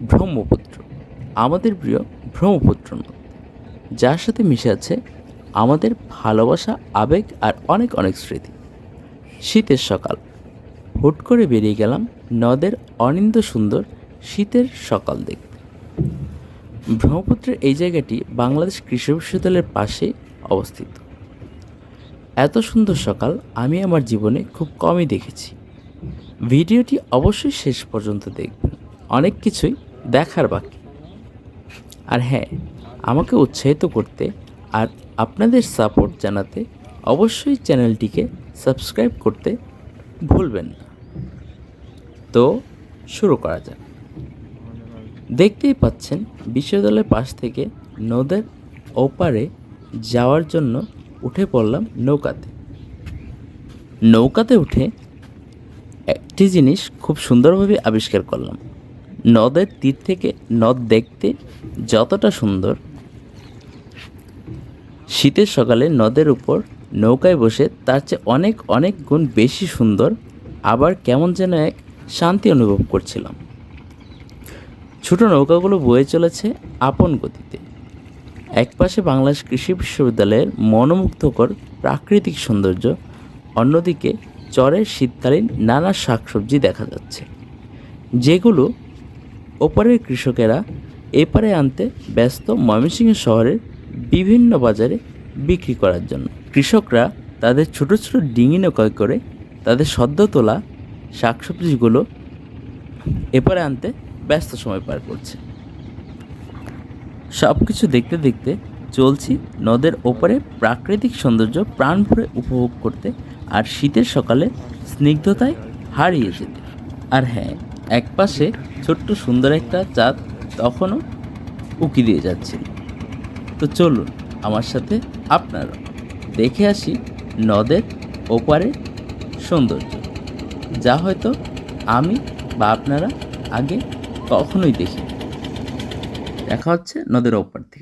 ব্রহ্মপুত্র, আমাদের প্রিয় ব্রহ্মপুত্র নদ, যার সাথে মিশে আছে আমাদের ভালোবাসা, আবেগ আর অনেক অনেক স্মৃতি। শীতের সকাল, হুট করে বেরিয়ে গেলাম নদের অনিন্দ সুন্দর শীতের সকাল দেখতে। ব্রহ্মপুত্রের এই জায়গাটি বাংলাদেশ কৃষি বিশ্ববিদ্যালয়ের পাশে অবস্থিত। এত সুন্দর সকাল আমি আমার জীবনে খুব কমই দেখেছি। ভিডিওটি অবশ্যই শেষ পর্যন্ত দেখবেন। অনেক কিছুই দেখার বাকি। আর হ্যাঁ আমাকে উৎসাহিত করতে আর আপনাদের সাপোর্ট জানাতে অবশ্যই চ্যানেলটিকে সাবস্ক্রাইব করতে ভুলবেন না। তো শুরু করা যাক। দেখতেই পাচ্ছেন, বিশ্ববিদ্যালয়ের পাশ থেকে নদের ওপারে যাওয়ার জন্য উঠে পড়লাম নৌকাতে। নৌকাতে উঠে একটি জিনিস খুব সুন্দরভাবে আবিষ্কার করলাম। নদের তীর থেকে নদ দেখতে যতটা সুন্দর, শীতের সকালে নদের উপর নৌকায় বসে তার চেয়ে অনেক অনেক গুণ বেশি সুন্দর, আবার কেমন যেন এক শান্তি অনুভব করছিলাম। ছোট নৌকাগুলো বয়ে চলেছে আপন গতিতে। একপাশে বাংলাদেশ কৃষি বিশ্ববিদ্যালয়ের মনোমুগ্ধকর প্রাকৃতিক সৌন্দর্য, অন্যদিকে চরের শীতকালীন নানা শাকসবজি দেখা যাচ্ছে। যেগুলো ওপারের কৃষকেরা এপারে আনতে ব্যস্ত ময়মনসিংহ শহরের বিভিন্ন বাজারে বিক্রি করার জন্য। কৃষকরা তাদের ছোট ছোট ডিঙি নৌকায় করে তাদের সদ্য তোলা শাকসবজিগুলো এপারে আনতে ব্যস্ত সময় পার করছে। সব কিছু দেখতে দেখতে চলছি নদের ওপারে প্রাকৃতিক সৌন্দর্য প্রাণ ভরে উপভোগ করতে আর শীতের সকালে স্নিগ্ধতায় হারিয়ে যেতে। আর হ্যাঁ একপাশে ছোট্ট সুন্দর একটা চাঁদ তখনও উকি দিয়ে যাচ্ছে। তো চলুন আমার সাথে আপনারা দেখে আসি নদের ওপারে সৌন্দর্য, যা হয়তো আমি বা আপনারা আগে কখনোই দেখি দেখা হচ্ছে নদের ওপার থেকে।